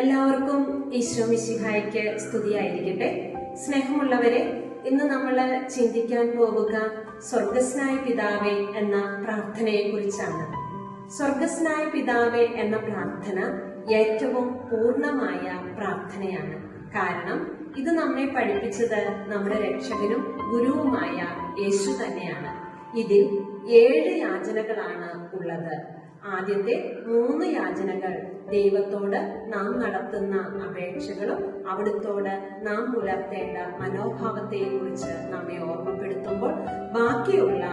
എല്ലാവർക്കും ഈശോ മിശിഹായ്ക്ക് സ്തുതിയായിരിക്കട്ടെ. സ്നേഹമുള്ളവരെ ഇന്ന് നമ്മൾ ചിന്തിക്കാൻ പോവുക സ്വർഗസ്നായ പിതാവേ എന്ന പ്രാർത്ഥനയെ കുറിച്ചാണ് സ്വർഗസ്നായ പിതാവേ എന്ന പ്രാർത്ഥന ഏറ്റവും പൂർണമായ പ്രാർത്ഥനയാണ്. കാരണം ഇത് നമ്മെ പഠിപ്പിച്ചത് നമ്മുടെ രക്ഷകനും ഗുരുവുമായ യേശു തന്നെയാണ്. ഇതിൽ ഏഴ് യാചനകളാണ് ഉള്ളത്. ആദ്യത്തെ മൂന്ന് യാചനകൾ. ദൈവത്തോട് നാം നടത്തുന്ന അപേക്ഷകളും അവിടുത്തോട് നാം പുലർത്തേണ്ട മനോഭാവത്തെയും കുറിച്ച് നമ്മെ ഓർമ്മപ്പെടുത്തുമ്പോൾ ബാക്കിയുള്ള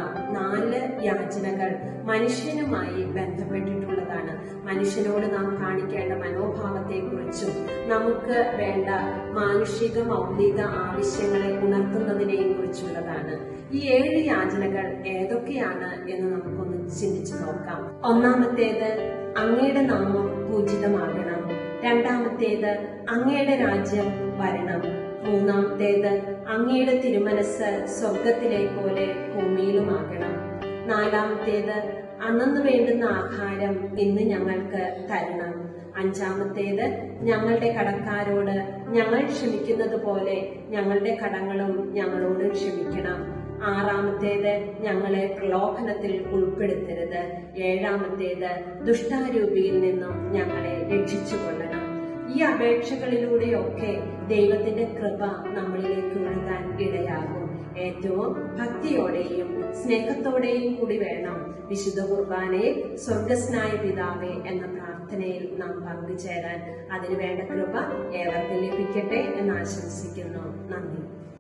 നാല് യാചനകൾ മനുഷ്യനുമായി ബന്ധപ്പെട്ടിട്ടുള്ളതാണ്. മനുഷ്യനോട് നാം കാണിക്കേണ്ട മനോഭാവത്തെക്കുറിച്ചും നമുക്ക് വേണ്ട മാനുഷിക മൗലിക ആവശ്യങ്ങളെ ഉണർത്തുന്നതിനെയും കുറിച്ചുള്ളതാണ് ഈ ഏഴ് യാചനകൾ ഏതൊക്കെയാണ് എന്ന് നമുക്കൊന്ന് ചിന്തിച്ചു നോക്കാം. ഒന്നാമത്തേത് അങ്ങയുടെ നാമം പൂജിതമാകണം. രണ്ടാമത്തേത് അങ്ങയുടെ രാജ്യം വരണം. മൂന്നാമത്തേത് അങ്ങയുടെ തിരുമനസ് സ്വർഗത്തിലെ പോലെ ഭൂമിയിലുമാകണം. നാലാമത്തേത് അന്നു വേണ്ടുന്ന ആഹാരം ഇന്ന് ഞങ്ങൾക്ക് തരണം. അഞ്ചാമത്തേത് ഞങ്ങളുടെ കടക്കാരോട് ഞങ്ങൾ ക്ഷമിക്കുന്നത് പോലെ ഞങ്ങളുടെ കടങ്ങളും ഞങ്ങളോട് ക്ഷമിക്കണം. ആറാമത്തേത് ഞങ്ങളെ പ്രലോഭനത്തിൽ ഉൾപ്പെടുത്തരുത്. ഏഴാമത്തേത് ദുഷ്ടാരൂപിയിൽ നിന്നും ഞങ്ങളെ രക്ഷിച്ചു കൊള്ളണം ഈ അപേക്ഷകളിലൂടെയൊക്കെ ദൈവത്തിന്റെ കൃപ നമ്മളിലേക്ക് ഒഴുകാൻ ഇടയാകും. ഏറ്റവും ഭക്തിയോടെയും സ്നേഹത്തോടെയും കൂടി വേണം വിശുദ്ധ കുർബാനയെ സ്വർഗസ്നായ പിതാവെ എന്ന പ്രാർത്ഥനയിൽ നാം പങ്കുചേരാൻ. അതിനു വേണ്ട കൃപ ഏവർക്കും ലഭിക്കട്ടെ എന്ന് ആശംസിക്കുന്നു. നന്ദി.